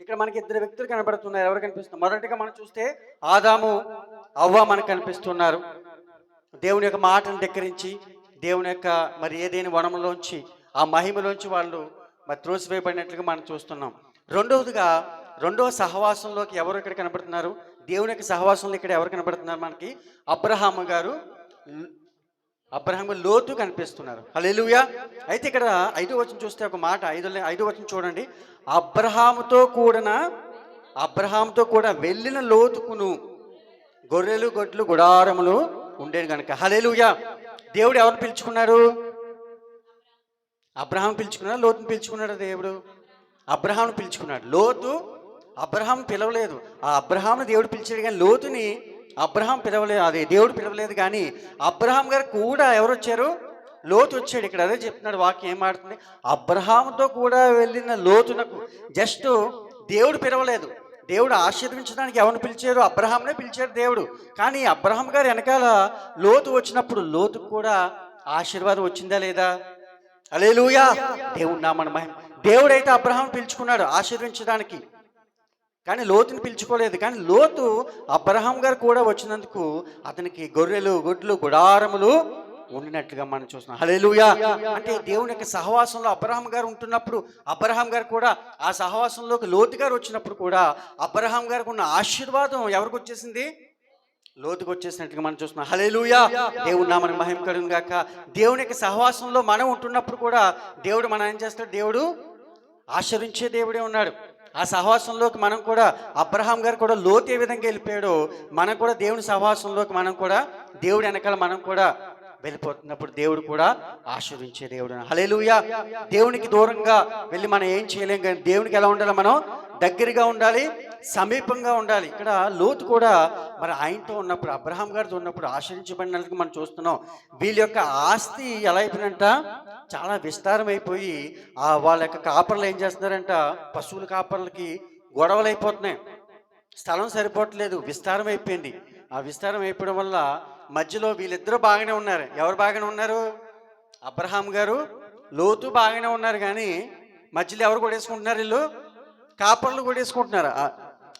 ఇక్కడ మనకి ఇద్దరు వ్యక్తులు కనబడుతున్నారు. ఎవరు కనిపిస్తున్నారు? మొదటిగా మనం చూస్తే ఆదాము అవ్వ మనకు కనిపిస్తున్నారు. దేవుని యొక్క మాటను ధిక్కరించి దేవుని యొక్క మరి ఏదైనా వనంలోంచి ఆ మహిమలోంచి వాళ్ళు మరి త్రోసివేయబడినట్లుగా మనం చూస్తున్నాం. రెండవదిగా రెండవ సహవాసంలోకి ఎవరు ఇక్కడ కనబడుతున్నారు? దేవుని యొక్క సహవాసంలో ఇక్కడ ఎవరు కనబడుతున్నారు? మనకి అబ్రహాము గారు అబ్రహాము లోతు కనిపిస్తున్నారు. హల్లెలూయా. అయితే ఇక్కడ ఐదో వచనం చూస్తే ఒక మాట ఐదు ఐదో వచనం చూడండి. అబ్రహాముతో కూడిన అబ్రహాంతో కూడా వెళ్ళిన లోతుకును గొర్రెలు గొడ్లు గుడారములు ఉండేది కనుక హల్లెలూయా. దేవుడు ఎవరు పిలుచుకున్నాడు? అబ్రహాం పిలుచుకున్నాడు? లోతుని పిలుచుకున్నాడు దేవుడు? అబ్రహాంను పిలుచుకున్నాడు. లోతు అబ్రహాం పిలవలేదు. ఆ అబ్రహాంను దేవుడు పిలిచాడు కానీ లోతుని అబ్రహాం పిలవలేదు అదే దేవుడు పిలవలేదు కానీ అబ్రహాం గారు కూడా ఎవరు వచ్చారు? లోతు వచ్చాడు. ఇక్కడ అదే చెప్తున్నాడు వాక్యం ఏం మాడుతుంది అబ్రహాంతో కూడా వెళ్ళిన లోతునకు జస్ట్ దేవుడు పిలవలేదు. దేవుడు ఆశీర్వించడానికి ఎవరిని పిలిచారు? అబ్రహాంనే పిలిచాడు దేవుడు. కానీ అబ్రహాం గారు వెనకాల లోతు వచ్చినప్పుడు లోతుకు కూడా ఆశీర్వాదం వచ్చిందా లేదా? అలేలుయా దేవుడు నామన మహిమ. దేవుడైతే అబ్రహాం పిలుచుకున్నాడు ఆశీర్వించడానికి కానీ లోతుని పిలుచుకోలేదు. కానీ లోతు అబ్రహాం గారు కూడా వచ్చినందుకు అతనికి గొర్రెలు గుడ్లు గుడారములు ఉండినట్లుగా మనం చూస్తున్నాం. హలేలుయా అంటే దేవుని యొక్క సహవాసంలో అబ్రహాం గారు ఉంటున్నప్పుడు అబ్రహాం గారు కూడా ఆ సహవాసంలోకి లోతు గారు వచ్చినప్పుడు కూడా అబ్రహాం గారికి ఉన్న ఆశీర్వాదం ఎవరికి వచ్చేసింది? లోతుకు వచ్చేసినట్టుగా మనం చూస్తున్నాం. హలేలుయా దేవుడు నామని మహిమ కలుగును గాక. దేవుని యొక్క సహవాసంలో మనం ఉంటున్నప్పుడు కూడా దేవుడు మనం ఏం చేస్తాడు? దేవుడు ఆశ్రయించే దేవుడే ఉన్నాడు. ఆ సహవాసంలోకి మనం కూడా అబ్రహాం గారు కూడా లోతు ఏ విధంగా వెళ్ళిపోయాడో మనం కూడా దేవుని సహవాసంలోకి మనం కూడా దేవుడి వెనకాల మనం కూడా వెళ్ళిపోతున్నప్పుడు దేవుడు కూడా ఆశీర్వించే దేవుడు. హలేలుయా దేవునికి దూరంగా వెళ్ళి మనం ఏం చేయలేం కానీ దేవునికి ఎలా ఉండాలి మనం దగ్గరగా ఉండాలి సమీపంగా ఉండాలి. ఇక్కడ లోతు కూడా మరి ఆయనతో ఉన్నప్పుడు అబ్రహాం గారితో ఉన్నప్పుడు ఆశ్రయించబడినందుకు మనం చూస్తున్నాం వీళ్ళ యొక్క ఆస్తి ఎలా అయిపోయినంట చాలా విస్తారం అయిపోయి ఆ వాళ్ళ యొక్క కాపర్లు ఏం చేస్తున్నారంట? పశువుల కాపర్లకి గొడవలు అయిపోతున్నాయి. స్థలం సరిపోవట్లేదు విస్తారం అయిపోయింది. ఆ విస్తారం అయిపోవడం వల్ల మధ్యలో వీళ్ళిద్దరూ బాగానే ఉన్నారు. ఎవరు బాగానే ఉన్నారు? అబ్రహాం గారు లోతు బాగానే ఉన్నారు కానీ మధ్యలో ఎవరు కొడేసుకుంటున్నారు వీళ్ళు? కాపర్లు కొడేసుకుంటున్నారు ఆ-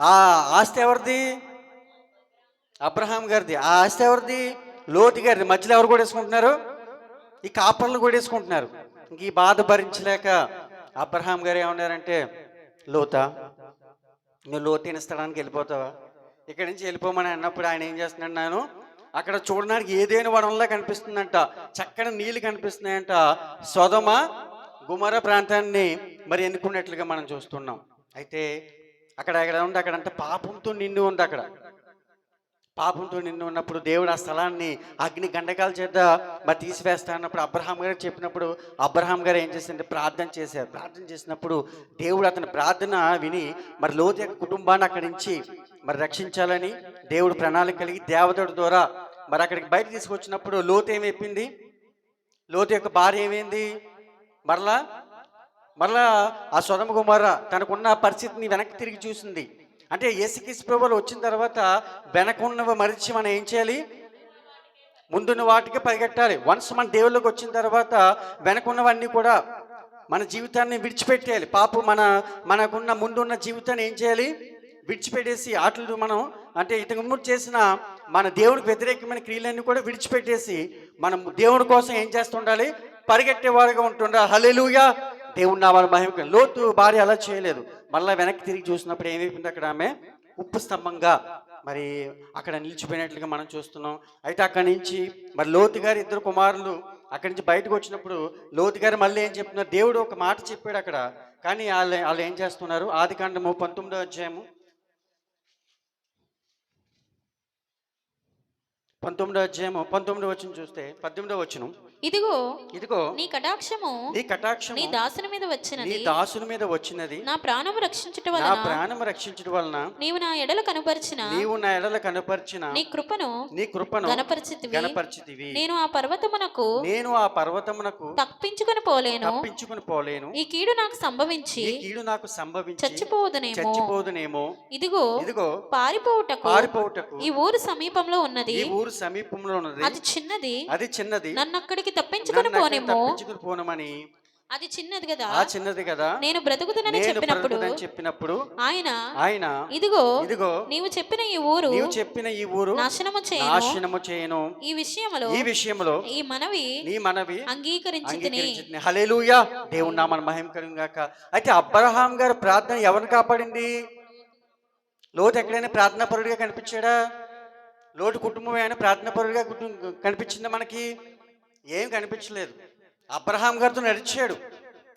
ఆ ఆస్తి ఎవరిది? అబ్రహాం గారిది ఆ ఆస్తి ఎవరిది? లోతి గారిది. మధ్యలో ఎవరు కూడా వేసుకుంటున్నారు ఈ కాపర్లు కొడేసుకుంటున్నారు ఇంక ఈ బాధ భరించలేక అబ్రహాం గారు ఏమన్నారంటే లోత నువ్వు లోతైన స్థలానికి వెళ్ళిపోతావా? ఇక్కడి నుంచి వెళ్ళిపోమని అన్నప్పుడు ఆయన ఏం చేస్తున్నాడు నేను అక్కడ చూడడానికి ఏదైనా వనంలా కనిపిస్తుందంట. చక్కని నీళ్ళు కనిపిస్తున్నాయంట. సొదమ గుమర ప్రాంతాన్ని మరి ఎన్నుకున్నట్లుగా మనం చూస్తున్నాం. అయితే అక్కడ ఎక్కడ ఉంది? అక్కడ అంటే పాపంతో నిండి ఉంది అక్కడ. పాపంతో నిన్ను ఉన్నప్పుడు దేవుడు ఆ స్థలాన్ని అగ్ని గండకాల చేత మరి తీసివేస్తా అన్నప్పుడు అబ్రహాం గారు చెప్పినప్పుడు అబ్రహాం గారు ఏం చేసిందంటే ప్రార్థన చేశారు. ప్రార్థన చేసినప్పుడు దేవుడు అతని ప్రార్థన విని మరి లోతు యొక్క కుటుంబాన్ని అక్కడి నుంచి మరి రక్షించాలని దేవుడు ప్రణాళిక కలిగి దేవతడు ద్వారా మరి అక్కడికి బయట తీసుకొచ్చినప్పుడు లోతు ఏమైపోయింది లోతు యొక్క భార్య ఏమైంది? మరలా మరలా ఆ సొదమ కుమార తనకున్న పరిస్థితిని వెనక్కి తిరిగి చూసింది. అంటే యేసుక్రీస్తు ప్రభువులు వచ్చిన తర్వాత వెనకున్నవి మరిచి మనం ఏం చేయాలి? ముందున్న వాటికి పరిగెట్టాలి. వన్స్ మన దేవుళ్ళకి వచ్చిన తర్వాత వెనకున్నవన్నీ కూడా మన జీవితాన్ని విడిచిపెట్టేయాలి. పాపం మన మనకున్న ముందున్న జీవితాన్ని ఏం చేయాలి? విడిచిపెట్టేసి ఆటలు మనం అంటే ఇంతకు ముందు చేసిన మన దేవుడికి వ్యతిరేకమైన క్రియలన్నీ కూడా విడిచిపెట్టేసి మనం దేవుడి కోసం ఏం చేస్తుండాలి? పరిగెట్టేవారుగా ఉంటుండాలి హల్లెలూయా దేవుడు నా వాళ్ళ మహిమ లోతు భార్య అలా చేయలేదు. మళ్ళీ వెనక్కి తిరిగి చూసినప్పుడు ఏమైపోయింది అక్కడ ఆమె? ఉప్పు స్తంభంగా. మరి అక్కడ నిలిచిపోయినట్లుగా మనం చూస్తున్నాం. అయితే అక్కడి నుంచి మరి లోతు గారి ఇద్దరు కుమారులు అక్కడి నుంచి బయటకు వచ్చినప్పుడు లోతు గారు మళ్ళీ ఏం చెప్తున్నారు? దేవుడు ఒక మాట చెప్పాడు అక్కడ. కానీ వాళ్ళు వాళ్ళు ఏం చేస్తున్నారు? ఆది కాండము పంతొమ్మిదో అధ్యాయము. పంతొమ్మిదో అధ్యాయము పంతొమ్మిదో వచ్చిన చూస్తే పద్దెనిమిదో వచ్చును ఇదిగో ఇదిగో నీ కటాక్షము నీ కటాక్షం నీ దాసుని మీద నీ వచ్చినది దాసుని మీద వచ్చినది. నా ప్రాణము రక్షించుట నా వలన ప్రాణం రక్షించడం వలన నీవు నా ఎడల కనుపరిచిన నీవు నా ఎడల కనపరిచిన నీ కృపను నీ కృపను గణపరిచితివి గణపరిచితివి నేను ఆ పర్వతమునకు నేను ఆ పర్వతమునకు తప్పించుకొని పోలేను. తప్పించుకుని పోలేను. ఈ కీడు నాకు సంభవించి ఈ కీడు నాకు సంభవించి చచ్చిపోదునేమో. చచ్చిపోదునేమో. ఇదిగో ఇదిగో పారిపోవుటకు పారిపోవుటకు ఈ ఊరు సమీపంలో ఉన్నది. ఈ ఊరు సమీపంలో ఉన్నది. అది చిన్నది. అది చిన్నది. నన్ను అక్కడికి నన్ను అక్కడికి పోనేమో? తప్పించుకుని పోనమని అది చిన్నది కదా. ఆ చిన్నది కదా. నేను బ్రతుకుతునని నేను చెప్పినప్పుడు చెప్పినప్పుడు ఆయన ఆయన ఇదిగో ఇదిగో నీవు చెప్పిన ఈ ఊరు నీవు చెప్పిన ఈ ఊరు నాశనము చేయను. నాశనము చేయను. ఈ విషయములో ఈ విషయంలో ఈ మనవి నీ మనవి అంగీకరించి అంగీకరించింది హలేలుయా దేవుడు నా మన మహిమ కలుగును గాక. అయితే అబ్రహాం గారి ప్రార్థన ఎవరిని కాపాడింది? లోతు ఎక్కడైనా ప్రార్థనా పరుడిగా కనిపించాడా? లోటు కుటుంబం అయినా ప్రార్థనా పరుడిగా కుటుంబం కనిపించిందా మనకి? ఏం కనిపించలేదు. అబ్రహాం గారితో నడిచాడు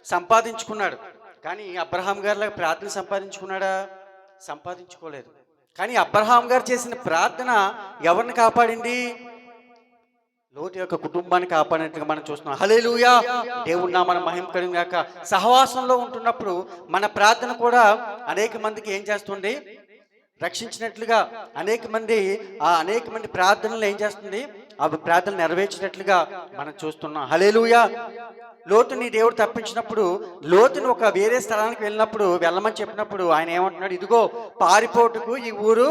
సంపాదించుకున్నాడు. కానీ అబ్రహాం గారిలా ప్రార్థన సంపాదించుకున్నాడా? సంపాదించుకోలేదు. కానీ అబ్రహాం గారు చేసిన ప్రార్థన ఎవరిని కాపాడింది? లోటు యొక్క కుటుంబాన్ని కాపాడినట్టుగా మనం చూస్తున్నాం. హలేలుయా దేవున్నా మన మహిమ కలిగాక సహవాసంలో ఉంటున్నప్పుడు మన ప్రార్థన కూడా అనేక మందికి ఏం చేస్తుంది? రక్షించినట్లుగా అనేక మంది ఆ అనేక మంది ప్రార్థనలు ఏం చేస్తుంది? అవి ప్రార్థనలు నెరవేర్చినట్లుగా మనం చూస్తున్నాం. హలేలుయా లోతుని దేవుడు తప్పించినప్పుడు లోతుని ఒక వేరే స్థలానికి వెళ్ళినప్పుడు వెళ్ళమని చెప్పినప్పుడు ఆయన ఏమంటున్నాడు? ఇదిగో పారిపోటుకు ఈ ఊరు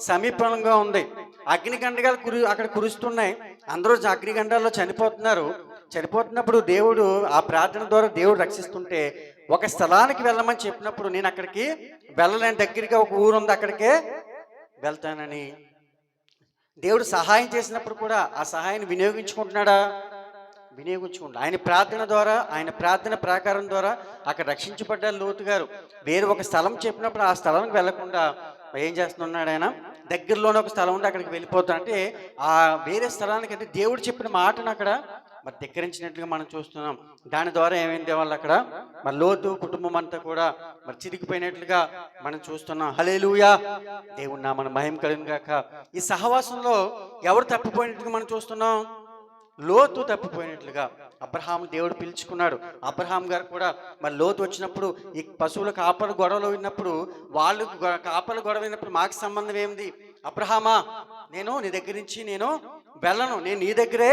సమీపంగా ఉంది. అగ్నిగండగాలు కురు అక్కడ కురుస్తున్నాయి. అందరూ అగ్నిగండాల్లో చనిపోతున్నారు. చనిపోతున్నప్పుడు దేవుడు ఆ ప్రార్థన ద్వారా దేవుడు రక్షిస్తుంటే ఒక స్థలానికి వెళ్ళమని చెప్పినప్పుడు నేను అక్కడికి వెళ్ళలేని. దగ్గరగా ఒక ఊరు ఉంది అక్కడికే వెళ్తానని దేవుడు సహాయం చేసినప్పుడు కూడా ఆ సహాయాన్ని వినియోగించుకుంటున్నాడా? వినియోగించుకుంటా ఆయన ప్రార్థన ద్వారా ఆయన ప్రార్థన ప్రాకారం ద్వారా అక్కడ రక్షించబడ్డారు లోతు గారు. వేరే ఒక స్థలం చెప్పినప్పుడు ఆ స్థలానికి వెళ్ళకుండా ఏం చేస్తున్నాడు ఆయన? దగ్గరలోనే ఒక స్థలం ఉంటే అక్కడికి వెళ్ళిపోతాడు. అంటే ఆ వేరే స్థలానికి అంటే దేవుడు చెప్పిన మాటను అక్కడ మరి ధిక్కరించినట్లుగా మనం చూస్తున్నాం. దాని ద్వారా ఏమైంది వాళ్ళు అక్కడ? మరి లోతు కుటుంబం అంతా కూడా మరి చిరిగిపోయినట్లుగా మనం చూస్తున్నాం. హలేలుయా దేవుడు నా మన మహిమ కలిగిన కాక ఈ సహవాసంలో ఎవరు తప్పిపోయినట్లుగా మనం చూస్తున్నాం? లోతు తప్పిపోయినట్లుగా అబ్రహాం దేవుడు పిలుచుకున్నాడు. అబ్రహాం గారు కూడా మరి లోతు వచ్చినప్పుడు ఈ పశువుల కాపలు గొడవలు విన్నప్పుడు వాళ్ళు కాపలు గొడవ విన్నప్పుడు మాకు సంబంధం ఏంది అబ్రహామా నేను నీ దగ్గర నుంచి నేను వెళ్ళను. నేను నీ దగ్గరే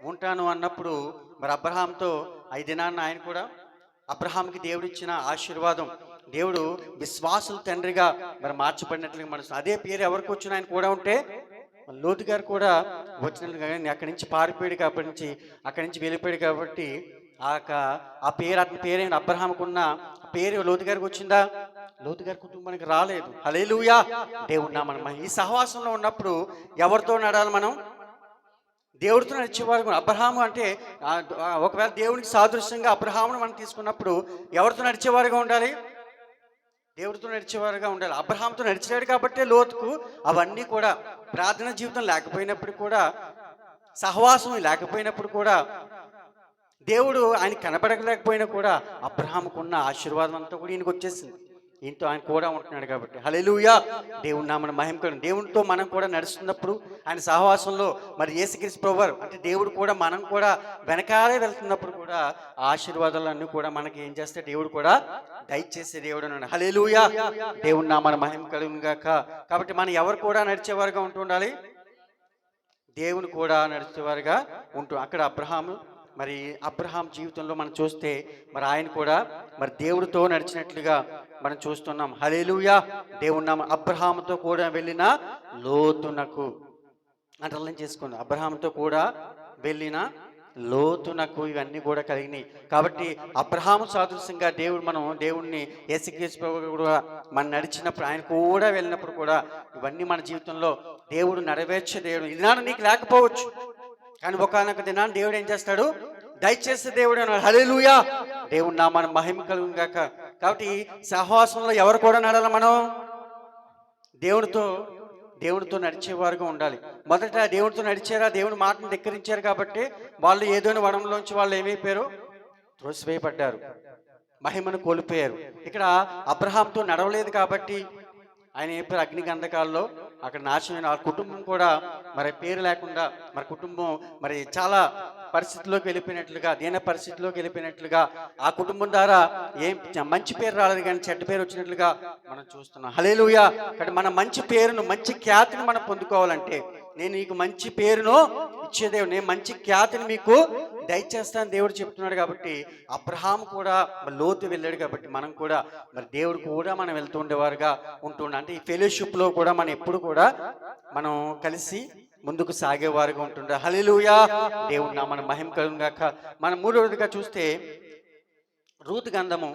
ఉంటాను అన్నప్పుడు మరి అబ్రహాంతో ఐదినాన్న ఆయన కూడా అబ్రహాంకి దేవుడిచ్చిన ఆశీర్వాదం దేవుడు విశ్వాసుల తండ్రిగా మరి మార్చబడినట్లుగా మనసు. అదే పేరు ఎవరికి వచ్చిన ఆయన కూడా ఉంటే లోతు గారు కూడా వచ్చినట్లుగా కానీ అక్కడి నుంచి పారిపోయాడు కాబట్టి నుంచి అక్కడి నుంచి వెళ్ళిపోయాడు కాబట్టి ఆ యొక్క- ఆ పేరు అతని పేరేంటి అబ్రహాంకున్న పేరు లోతు గారికి వచ్చిందా? లోతు గారి కుటుంబానికి రాలేదు. హలేలుయా దేవుడు నా మనం ఈ సహవాసంలో ఉన్నప్పుడు ఎవరితో నడాలి మనం? దేవుడితో నడిచేవారు కూడా. అబ్రహాము అంటే ఒకవేళ దేవునికి సాదృశ్యంగా అబ్రహామును మనం తీసుకున్నప్పుడు ఎవరితో నడిచేవారుగా ఉండాలి? దేవుడితో నడిచేవారుగా ఉండాలి. అబ్రహాంతో నడిచాడు కాబట్టే లోతుకు అవన్నీ కూడా ప్రార్థన జీవితం లేకపోయినప్పుడు కూడా సహవాసం లేకపోయినప్పుడు కూడా దేవుడు ఆయన కనపడలేకపోయినా కూడా అబ్రహాంకున్న ఆశీర్వాదం అంతా కూడా ఈయనకు వచ్చేసింది. ఇంట్లో ఆయన కూడా ఉంటున్నాడు కాబట్టి. హలెలుయా దేవుని నామను మహిమకరం దేవునితో మనం కూడా నడుస్తున్నప్పుడు ఆయన సహవాసంలో మరి ఏసుక్రీస్ ప్రభువారు అంటే దేవుడు కూడా మనం కూడా వెనకాలే వెళ్తున్నప్పుడు కూడా ఆశీర్వాదాలన్నీ కూడా మనకి ఏం చేస్తే దేవుడు కూడా దయచేసే దేవుడు అన్నాడు హలెలుయా దేవుని నామను మహిమకరం గాక. కాబట్టి మనం ఎవరు కూడా నడిచేవారుగా ఉంటుండాలి దేవుని కూడా నడిచేవారుగా ఉంటూ అక్కడ అబ్రహాము మరి అబ్రహాం జీవితంలో మనం చూస్తే మరి ఆయన కూడా మరి దేవుడితో నడిచినట్లుగా మనం చూస్తున్నాం. హలేలుయా దేవుడు నామ అబ్రహాముతో కూడా వెళ్ళిన లోతునకు అంటే అర్థం చేసుకోండి. అబ్రహాంతో కూడా వెళ్ళిన లోతునకు ఇవన్నీ కూడా కలిగినాయి. కాబట్టి అబ్రహాము సాదృశ్యంగా దేవుడు మనం దేవుణ్ణి ఏసుక్రీస్తు ప్రభు కూడా మనం నడిచినప్పుడు ఆయన కూడా వెళ్ళినప్పుడు కూడా ఇవన్నీ మన జీవితంలో దేవుడు నెరవేర్చే దేవుడు. ఈనాడు నీకు లేకపోవచ్చు. కానీ ఒకనొక దినాన్ని దేవుడు ఏం చేస్తాడు? దయచేసి దేవుడు అన్నాడు దేవుడు నా మన మహిమ కలుగు గాక. కాబట్టి సహవాసంలో ఎవరు కూడా నడాలి మనం? దేవుడితో దేవుడితో నడిచేవారుగా ఉండాలి. మొదట దేవుడితో నడిచారా? దేవుని మాటను ధిక్కరించారు కాబట్టి వాళ్ళు ఏదోని వనంలోంచి వాళ్ళు ఏమైపోయారు? త్రోసివేయబడ్డారు. మహిమను కోల్పోయారు. ఇక్కడ అబ్రహాంతో నడవలేదు కాబట్టి ఆయన ఏపారు అగ్ని గంధకాల్లో అక్కడ నాశనమైన ఆ కుటుంబం కూడా మరి పేరు లేకుండా మరి కుటుంబం మరి చాలా పరిస్థితిలోకి వెళ్ళిపోయినట్లుగా దీన పరిస్థితిలోకి వెళ్ళిపోయినట్లుగా ఆ కుటుంబం ద్వారా ఏం మంచి పేరు రాలేదు కానీ చెడ్డ పేరు వచ్చినట్లుగా మనం చూస్తున్నాం. హలేలుయా ఇక్కడ మన మంచి పేరును మంచి ఖ్యాతిని మనం పొందుకోవాలంటే నేను నీకు మంచి పేరును ఇచ్చే దేవుడు. నేను మంచి ఖ్యాతిని మీకు దయచేస్తాను దేవుడు చెప్తున్నాడు కాబట్టి అబ్రహాం కూడా లోతు వెళ్ళాడు కాబట్టి మనం కూడా మరి దేవుడు కూడా మనం వెళ్తూ ఉండేవారుగా ఉంటుండే. అంటే ఈ ఫెలోషిప్లో కూడా మనం ఎప్పుడు కూడా మనం కలిసి ముందుకు సాగేవారుగా ఉంటుండే. హలిలుయా దేవుడు నా మన మహిమ కలుగాక మనం మూడవదిగా చూస్తే రూతు గంధము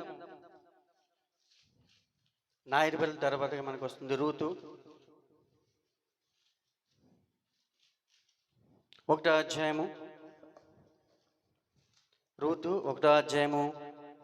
నాయుడుపల్లి తర్వాతగా మనకు వస్తుంది. రూతు ఒకటో అధ్యాయము. రూతు ఒకటో అధ్యాయము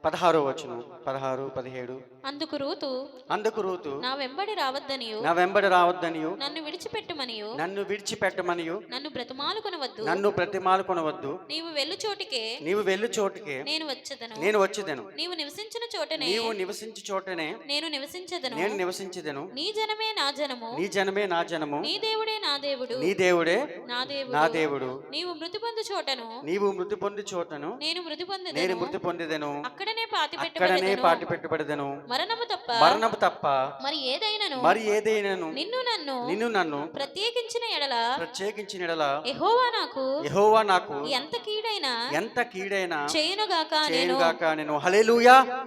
పదహారో వచనం. పదహారు పదిహేడు. అందుకు రూతు అందుకు రూతు నా వెంబడి రావద్దనియు. నా వెంబడి రావద్దనియు. నన్ను విడిచిపెట్టుమనియు. నన్ను విడిచిపెట్టమనియు. నన్ను బ్రతమాలుకొనవద్దు నన్ను ప్రతిమాలు కొనవద్దు. నీవు వెళ్ళు చోటికే. నీవు వెళ్ళు చోటుకే. నేను వచ్చేదను. నేను వచ్చేదను. నీవు నివసించిన చోటనే. నీవు నివసించి చోటనే. నేను నివసించదను. నేను నివసించేదను. నీ జనమే నా జనము. నీ జనమే నా జనము. నీ దేవుడే నా దేవుడు. నీ దేవుడే నా దేవుడు. నా దేవుడు. నీవు మృతి పొందు చోటను. నీవు మృతి పొంది చోటను. నేను మృతి నేను పొందెదను మృతి పొందేదను. అక్కడనే పాతి అక్కడనే పాటి పెట్టబడదను. మరణము తప్ప. మరణము తప్ప. మరి ఏదైనను. మరి ఏదైనాను. నిన్ను నన్ను. నిన్ను నన్ను. ప్రత్యేకించిన. ఎడల ప్రత్యేకించిన యెడల యెహోవా నాకు యెహోవా నాకు ఎంత కీడైనా ఎంత కీడైనా చేయునుగాక నేను. నేను. హల్లెలూయా.